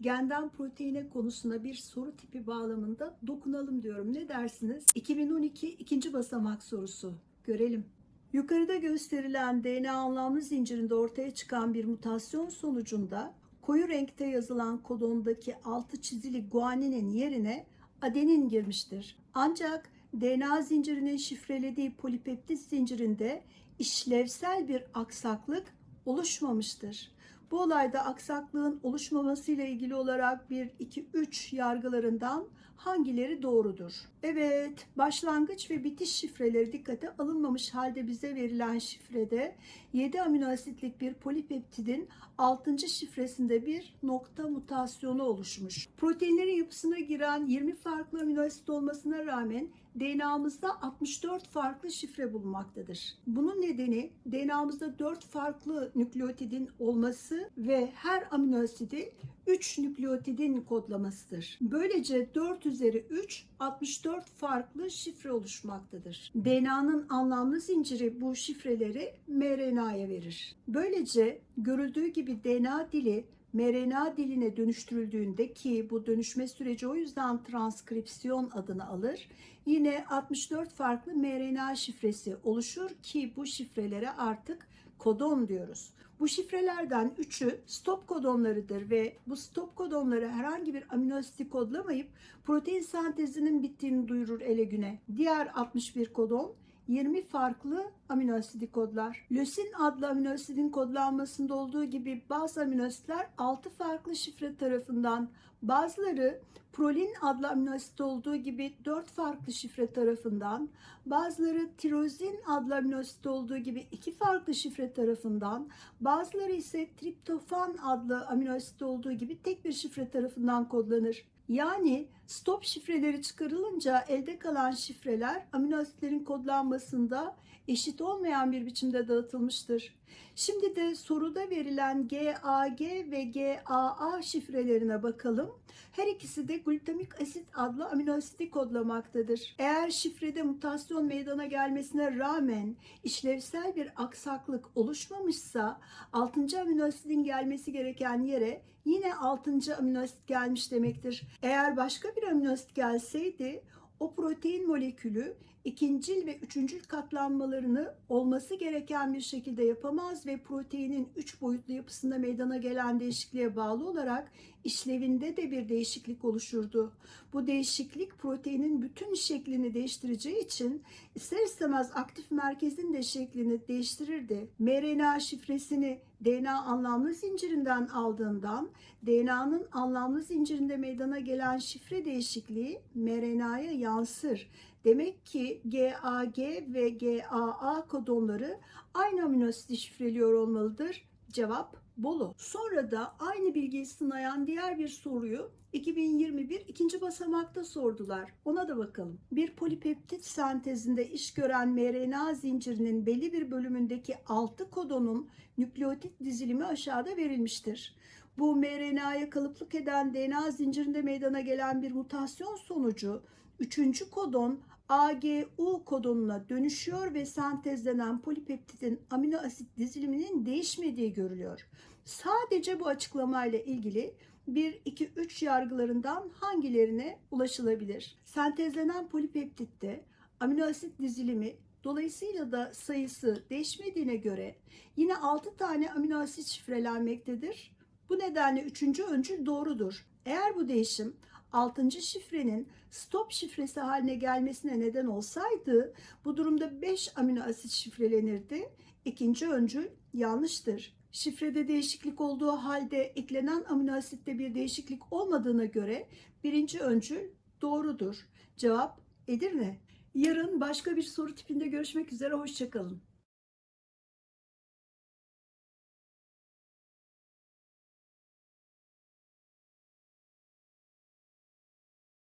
genden proteine konusuna bir soru tipi bağlamında dokunalım diyorum. Ne dersiniz? 2012 ikinci basamak sorusu. Görelim. Yukarıda gösterilen DNA anlamlı zincirinde ortaya çıkan bir mutasyon sonucunda koyu renkte yazılan kodondaki altı çizili guaninin yerine adenin girmiştir. Ancak DNA zincirinin şifrelediği polipeptit zincirinde işlevsel bir aksaklık oluşmamıştır. Bu olayda aksaklığın oluşmamasıyla ilgili olarak 1, 2, 3 yargılarından hangileri doğrudur? Evet, başlangıç ve bitiş şifreleri dikkate alınmamış halde bize verilen şifrede 7 amino asitlik bir polipeptidin 6. şifresinde bir nokta mutasyonu oluşmuş. Proteinlerin yapısına giren 20 farklı amino asit olmasına rağmen DNA'mızda 64 farklı şifre bulunmaktadır. Bunun nedeni DNA'mızda 4 farklı nükleotidin olması ve her amino asidi 3 nükleotidin kodlamasıdır. Böylece 4 üzeri 3 64 farklı şifre oluşmaktadır. DNA'nın anlamlı zinciri bu şifreleri mRNA'ya verir. Böylece görüldüğü gibi DNA dili mRNA diline dönüştürüldüğünde ki bu dönüşme süreci o yüzden transkripsiyon adını alır. Yine 64 farklı mRNA şifresi oluşur ki bu şifrelere artık kodon diyoruz. Bu şifrelerden üçü stop kodonlarıdır ve bu stop kodonları herhangi bir amino asiti kodlamayıp protein sentezinin bittiğini duyurur ele güne. Diğer 61 kodon 20 farklı amino kodlar. Lösin adlı amino asidin kodlanmasında olduğu gibi bazı amino asitler 6 farklı şifre tarafından, bazıları prolin adlı amino asit olduğu gibi 4 farklı şifre tarafından, bazıları tirozin adlı amino asit olduğu gibi 2 farklı şifre tarafından, bazıları ise triptofan adlı amino asit olduğu gibi tek bir şifre tarafından kodlanır. Yani stop şifreleri çıkarılınca elde kalan şifreler amino asitlerin kodlanmasında eşit olmayan bir biçimde dağıtılmıştır. Şimdi de soruda verilen GAG ve GAA şifrelerine bakalım. Her ikisi de glutamik asit adlı amino asidi kodlamaktadır. Eğer şifrede mutasyon meydana gelmesine rağmen işlevsel bir aksaklık oluşmamışsa 6. amino asidin gelmesi gereken yere yine 6. amino asit gelmiş demektir. Eğer başka bir amino asit gelseydi o protein molekülü ikincil ve üçüncül katlanmalarını olması gereken bir şekilde yapamaz ve proteinin üç boyutlu yapısında meydana gelen değişikliğe bağlı olarak işlevinde de bir değişiklik oluşurdu. Bu değişiklik proteinin bütün şeklini değiştireceği için ister istemez aktif merkezin de şeklini değiştirirdi. mRNA şifresini DNA anlamlı zincirinden aldığından DNA'nın anlamlı zincirinde meydana gelen şifre değişikliği mRNA'ya yansır. Demek ki GAG ve GAA kodonları aynı amino asidi şifreliyor olmalıdır. Cevap Bolu. Sonra da aynı bilgiyi sınayan diğer bir soruyu 2021 ikinci basamakta sordular. Ona da bakalım. Bir polipeptit sentezinde iş gören mRNA zincirinin belli bir bölümündeki 6 kodonun nükleotit dizilimi aşağıda verilmiştir. Bu mRNA'ya kalıplık eden DNA zincirinde meydana gelen bir mutasyon sonucu 3. kodon AGU kodonuna dönüşüyor ve sentezlenen polipeptidin amino asit diziliminin değişmediği görülüyor. Sadece bu açıklamayla ilgili 1, 2, 3 yargılarından hangilerine ulaşılabilir? Sentezlenen polipeptitte amino asit dizilimi dolayısıyla da sayısı değişmediğine göre yine 6 tane amino asit şifrelenmektedir. Bu nedenle 3. öncül doğrudur. Eğer bu değişim 6. şifrenin stop şifresi haline gelmesine neden olsaydı bu durumda 5 amino asit şifrelenirdi. İkinci öncül yanlıştır. Şifrede değişiklik olduğu halde eklenen amino asitte bir değişiklik olmadığına göre birinci öncül doğrudur. Cevap Edirne. Yarın başka bir soru tipinde görüşmek üzere. Hoşçakalın.